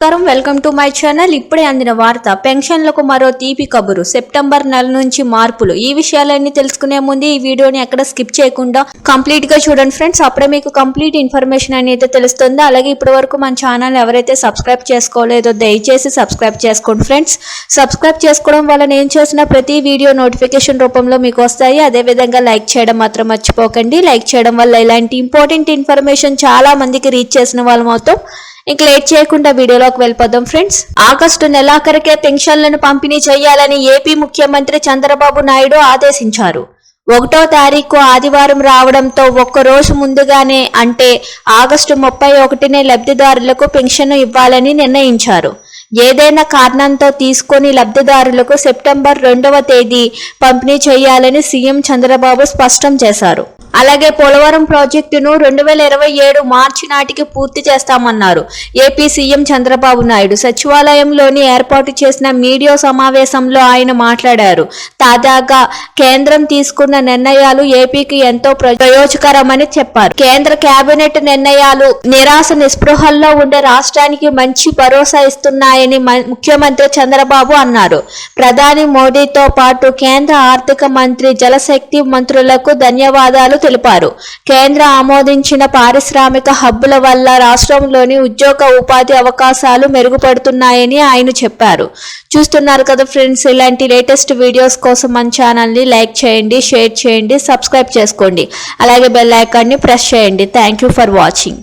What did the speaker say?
నమస్కారం welcome to my channel. ఇప్పుడే అందిన వార్త పెన్షన్లకు మరో తీపి కబురు. సెప్టెంబర్ నెల నుంచి మార్పులు. ఈ విషయాలన్నీ తెలుసుకునే ముందు ఈ వీడియోని ఎక్కడ స్కిప్ చేయకుండా కంప్లీట్గా చూడండి ఫ్రెండ్స్. అప్పుడే మీకు కంప్లీట్ ఇన్ఫర్మేషన్ అనేది తెలుస్తుంది. అలాగే ఇప్పటి వరకు మన ఛానల్ ఎవరైతే సబ్స్క్రైబ్ చేసుకోలేదో దయచేసి సబ్స్క్రైబ్ చేసుకోండి ఫ్రెండ్స్. సబ్స్క్రైబ్ చేసుకోవడం వల్ల నేను చేసిన ప్రతి వీడియో నోటిఫికేషన్ రూపంలో మీకు వస్తాయి. అదే విధంగా లైక్ చేయడం మాత్రం మర్చిపోకండి. లైక్ చేయడం వల్ల ఇలాంటి ఇంపార్టెంట్ ఇన్ఫర్మేషన్ చాలా మందికి రీచ్ చేసిన వాళ్ళం అవుతాం. ఇంక లేట్ చేయకుండా వీడియోలోకి వెళ్ళిపోదాం ఫ్రెండ్స్. ఆగస్టు నెలాఖరికే పెన్షన్లను పంపిణీ చేయాలని ఏపీ ముఖ్యమంత్రి చంద్రబాబు నాయుడు ఆదేశించారు. ఒకటో తారీఖు ఆదివారం రావడంతో ఒక్క రోజు ముందుగానే అంటే ఆగస్టు ముప్పై ఒకటినే లబ్ధిదారులకు పెన్షన్ ఇవ్వాలని నిర్ణయించారు. ఏదైనా కారణంతో తీసుకొని లబ్ధిదారులకు సెప్టెంబర్ రెండవ తేదీ పంపిణీ చేయాలని సీఎం చంద్రబాబు స్పష్టం చేశారు. అలాగే పోలవరం ప్రాజెక్టును రెండు వేల ఇరవై ఏడు మార్చి నాటికి పూర్తి చేస్తామన్నారు. ఏపీ సీఎం చంద్రబాబు నాయుడు సచివాలయంలోని ఏర్పాటు చేసిన మీడియా సమావేశంలో ఆయన మాట్లాడారు. తాజాగా కేంద్రం తీసుకున్న నిర్ణయాలు ఏపీకి ఎంతో ప్రయోజకరమని చెప్పారు. కేంద్ర కేబినెట్ నిర్ణయాలు నిరాశ నిస్పృహల్లో ఉండే రాష్ట్రానికి మంచి భరోసా ఇస్తున్నాయని ముఖ్యమంత్రి చంద్రబాబు అన్నారు. ప్రధాని మోడీతో పాటు కేంద్ర ఆర్థిక మంత్రి జలశక్తి మంత్రులకు ధన్యవాదాలు తెలిపారు. కేంద్ర ఆమోదించిన పారిశ్రామిక హబ్బుల వల్ల రాష్ట్రంలోని ఉద్యోగ ఉపాధి అవకాశాలు మెరుగుపడుతున్నాయని ఆయన చెప్పారు. చూస్తున్నారు కదా ఫ్రెండ్స్ ఇలాంటి లేటెస్ట్ వీడియోస్ కోసం మన ఛానల్ని లైక్ చేయండి షేర్ చేయండి సబ్స్క్రైబ్ చేసుకోండి. అలాగే బెల్ ఐకాన్ని ప్రెస్ చేయండి. Thank you for watching